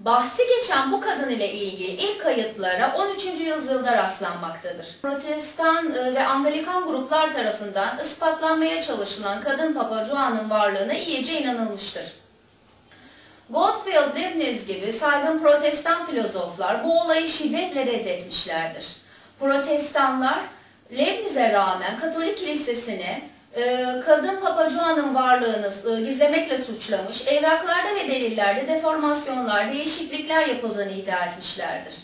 Bahsi geçen bu kadın ile ilgili ilk kayıtlara 13. yüzyılda rastlanmaktadır. Protestan e, ve Anglikan gruplar tarafından ispatlanmaya çalışılan kadın Papa Juan'ın varlığına iyice inanılmıştır. Gottfried Leibniz gibi saygın protestan filozoflar bu olayı şiddetle reddetmişlerdir. Protestanlar Leibniz'e rağmen Katolik Kilisesi'ni e, kadın Papa Juan'ın varlığını e, gizlemekle suçlamış, evraklarda ve delillerde deformasyonlar, değişiklikler yapıldığını iddia etmişlerdir.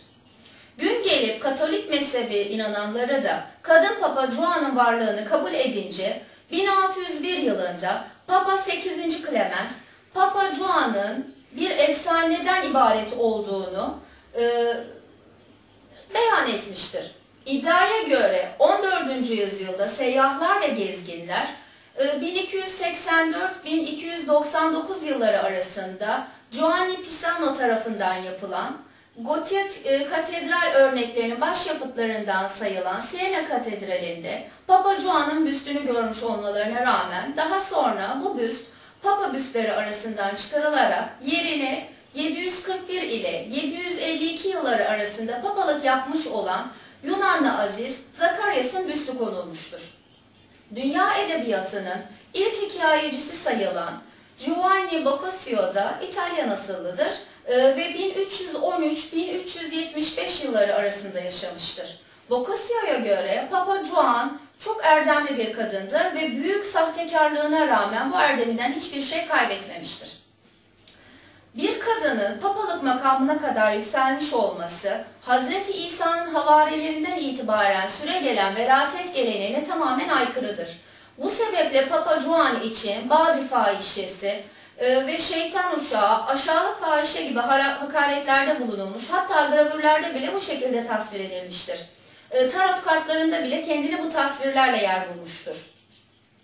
Gün gelip Katolik mezhebi inananları da kadın Papa Juan'ın varlığını kabul edince 1601 yılında Papa 8. Clement, Papa Juan'ın bir efsaneden ibaret olduğunu e, beyan etmiştir. İddiaya göre 14. yüzyılda seyyahlar ve gezginler 1284-1299 yılları arasında Giovanni Pisano tarafından yapılan Gotik katedral örneklerinin başyapıtlarından sayılan Siena Katedrali'nde Papa Juan'ın büstünü görmüş olmalarına rağmen daha sonra bu büst Papa büstleri arasından çıkarılarak yerine 741 ile 752 yılları arasında papalık yapmış olan Yunanlı aziz Zakaryas'ın büstü konulmuştur. Dünya edebiyatının ilk hikayecisi sayılan Giovanni Boccaccio da İtalyan asıllıdır e, ve 1313-1375 yılları arasında yaşamıştır. Boccaccio'ya göre Papa Juan çok erdemli bir kadındır ve büyük sahtekarlığına rağmen bu erdeminden hiçbir şey kaybetmemiştir. Kadının papalık makamına kadar yükselmiş olması, Hazreti İsa'nın havarilerinden itibaren süre gelen veraset geleneğine tamamen aykırıdır. Bu sebeple Papa Juan için Babil fahişesi e, ve şeytan uşağı, aşağılık fahişe gibi hakaretlerde bulunulmuş, hatta gravürlerde bile bu şekilde tasvir edilmiştir. E, tarot kartlarında bile kendini bu tasvirlerle yer bulmuştur.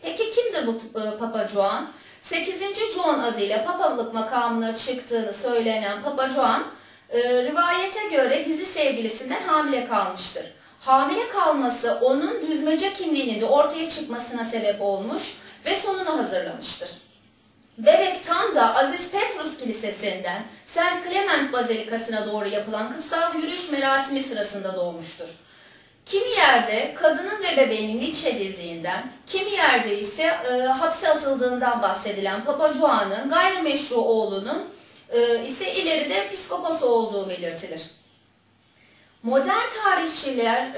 Peki kimdir bu e, Papa Juan? 8. John adıyla papalık makamına çıktığını söylenen Papa John, e, rivayete göre gizli sevgilisinden hamile kalmıştır. Hamile kalması onun düzmece kimliğinin de ortaya çıkmasına sebep olmuş ve sonunu hazırlamıştır. Bebek tam da Aziz Petrus Kilisesi'nden St. Clement Bazilikası'na doğru yapılan kutsal yürüyüş merasimi sırasında doğmuştur. Kimi yerde kadının ve bebeğinin linç edildiğinden, kimi yerde ise e, hapse atıldığından bahsedilen Papa Juan'ın gayrimeşru oğlunun e, ise ileride psikopos olduğu belirtilir. Modern tarihçilere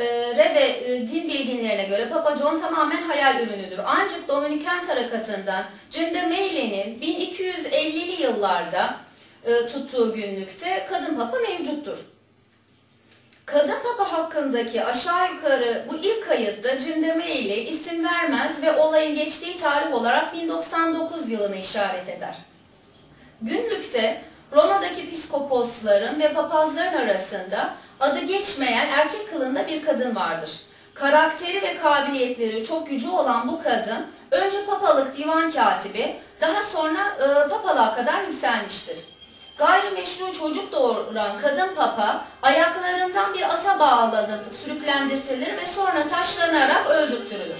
ve e, din bilginlerine göre Papa John tamamen hayal ürünüdür. Ancak Dominikan tarakatından Cindemeile'nin 1250'li yıllarda e, tuttuğu günlükte kadın papa mevcuttur. Kadın Papa hakkındaki aşağı yukarı bu ilk kayıtta Cindeme ile isim vermez ve olayın geçtiği tarih olarak 1099 yılını işaret eder. Günlükte Roma'daki piskoposların ve papazların arasında adı geçmeyen erkek kılında bir kadın vardır. Karakteri ve kabiliyetleri çok gücü olan bu kadın önce papalık divan katibi daha sonra e, papalığa kadar yükselmiştir. Gayrimeşru çocuk doğuran kadın papa ayaklarından bir ata bağlanıp sürüklendirtilir ve sonra taşlanarak öldürtülür.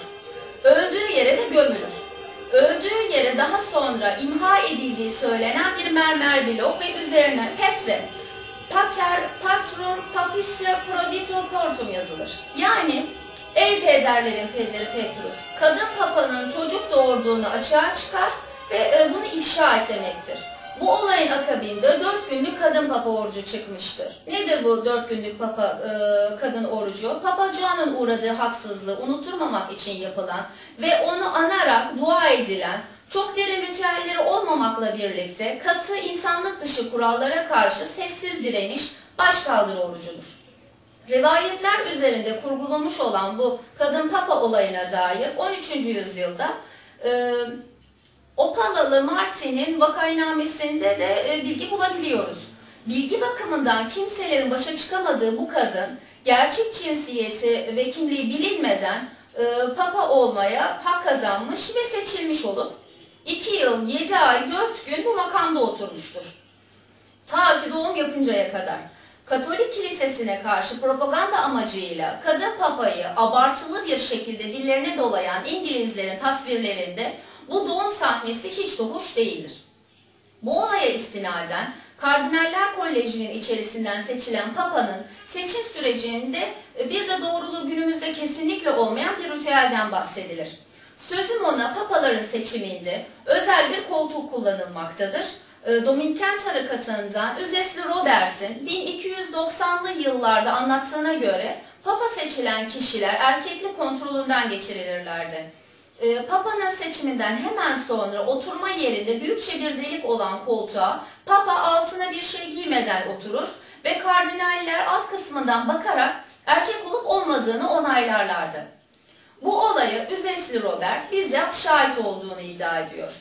Öldüğü yere de gömülür. Öldüğü yere daha sonra imha edildiği söylenen bir mermer blok ve üzerine Petre, Pater, Patrum, Papissia, Prodito, Portum yazılır. Yani ey pederlerin pederi Petrus, kadın papanın çocuk doğurduğunu açığa çıkar ve e, bunu ifşa et demektir. Bu olayın akabinde dört günlük kadın papa orucu çıkmıştır. Nedir bu dört günlük papa e, kadın orucu? Papa Juan'ın uğradığı haksızlığı unutturmamak için yapılan ve onu anarak dua edilen çok derin ritüelleri olmamakla birlikte katı insanlık dışı kurallara karşı sessiz direniş başkaldır orucudur. Rivayetler üzerinde kurgulanmış olan bu kadın papa olayına dair 13. yüzyılda e, Opalalı Martin'in vakainamesinde de e, bilgi bulabiliyoruz. Bilgi bakımından kimselerin başa çıkamadığı bu kadın gerçek cinsiyeti ve kimliği bilinmeden e, papa olmaya hak kazanmış ve seçilmiş olup 2 yıl, 7 ay, 4 gün bu makamda oturmuştur. Ta ki doğum yapıncaya kadar. Katolik kilisesine karşı propaganda amacıyla kadın papayı abartılı bir şekilde dillerine dolayan İngilizlerin tasvirlerinde bu doğum sahnesi hiç de hoş değildir. Bu olaya istinaden Kardinaller Koleji'nin içerisinden seçilen Papa'nın seçim sürecinde bir de doğruluğu günümüzde kesinlikle olmayan bir ritüelden bahsedilir. Sözüm ona papaların seçiminde özel bir koltuk kullanılmaktadır. E, Dominiken tarikatından Üzesli Robert'in 1290'lı yıllarda anlattığına göre papa seçilen kişiler erkeklik kontrolünden geçirilirlerdi. E, Papa'nın seçiminden hemen sonra oturma yerinde büyükçe bir delik olan koltuğa Papa altına bir şey giymeden oturur ve kardinaller alt kısmından bakarak erkek olup olmadığını onaylarlardı. Bu olayı Üzesli Robert bizzat şahit olduğunu iddia ediyor.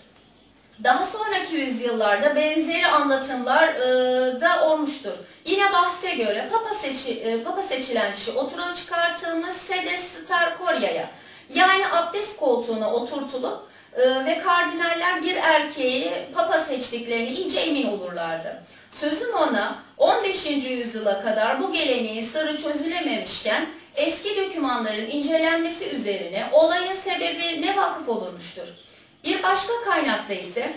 Daha sonraki yüzyıllarda benzeri anlatımlar e, da olmuştur. Yine bahse göre Papa, seçi, e, Papa seçilen kişi oturuğa çıkartılmış sedes starkoria'ya yani abdest koltuğuna oturtulup e, ve kardinaller bir erkeği Papa seçtiklerini iyice emin olurlardı. Sözüm ona 15. yüzyıla kadar bu geleneğin sırrı çözülememişken eski dokümanların incelenmesi üzerine olayın sebebi ne vakıf olunmuştur. Bir başka kaynakta ise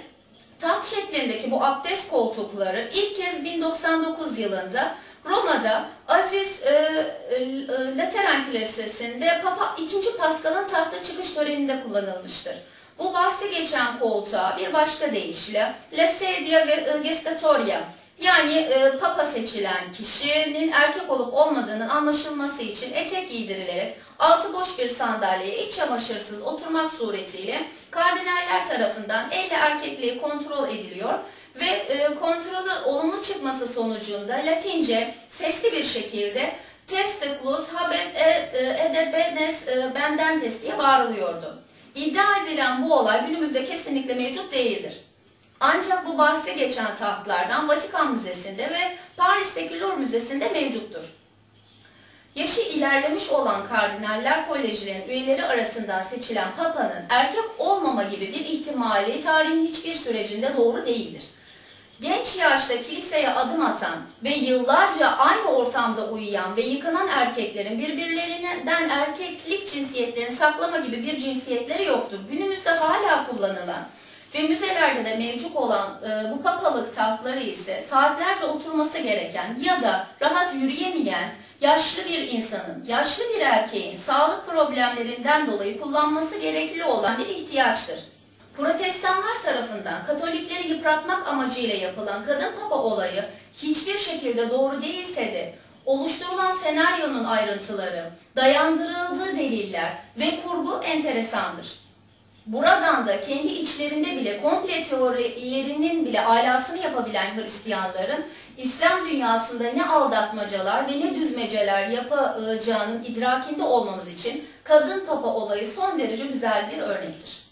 taht şeklindeki bu abdest koltukları ilk kez 1099 yılında Roma'da Aziz e, e, Lateran Kilisesi'nde Papa II. Pascal'ın tahta çıkış töreninde kullanılmıştır. Bu bahsi geçen koltuğa bir başka deyişle La Sedia Gestatoria yani e, papa seçilen kişinin erkek olup olmadığının anlaşılması için etek giydirilerek altı boş bir sandalyeye iç çamaşırsız oturmak suretiyle kardinaller tarafından elle erkekliği kontrol ediliyor ve e, kontrolün olumlu çıkması sonucunda Latince sesli bir şekilde testiculus habet edebenes e, bendentes diye bağırılıyordu. İddia edilen bu olay günümüzde kesinlikle mevcut değildir. Ancak bu bahsi geçen tahtlardan Vatikan Müzesi'nde ve Paris'teki Louvre Müzesi'nde mevcuttur. Yaşı ilerlemiş olan kardinaller kolejlerinin üyeleri arasından seçilen papanın erkek olmama gibi bir ihtimali tarihin hiçbir sürecinde doğru değildir. Genç yaşta kiliseye adım atan ve yıllarca aynı ortamda uyuyan ve yıkanan erkeklerin birbirlerinden erkeklik cinsiyetlerini saklama gibi bir cinsiyetleri yoktur. Günümüzde hala kullanılan ve müzelerde de mevcut olan e, bu papalık tahtları ise saatlerce oturması gereken ya da rahat yürüyemeyen yaşlı bir insanın, yaşlı bir erkeğin sağlık problemlerinden dolayı kullanması gerekli olan bir ihtiyaçtır. Protestanlar tarafından Katolikleri yıpratmak amacıyla yapılan kadın papa olayı hiçbir şekilde doğru değilse de oluşturulan senaryonun ayrıntıları, dayandırıldığı deliller ve kurgu enteresandır. Buradan da kendi içlerinde bile komple teorilerinin bile alasını yapabilen Hristiyanların İslam dünyasında ne aldatmacalar ve ne düzmeceler yapacağının idrakinde olmamız için kadın papa olayı son derece güzel bir örnektir.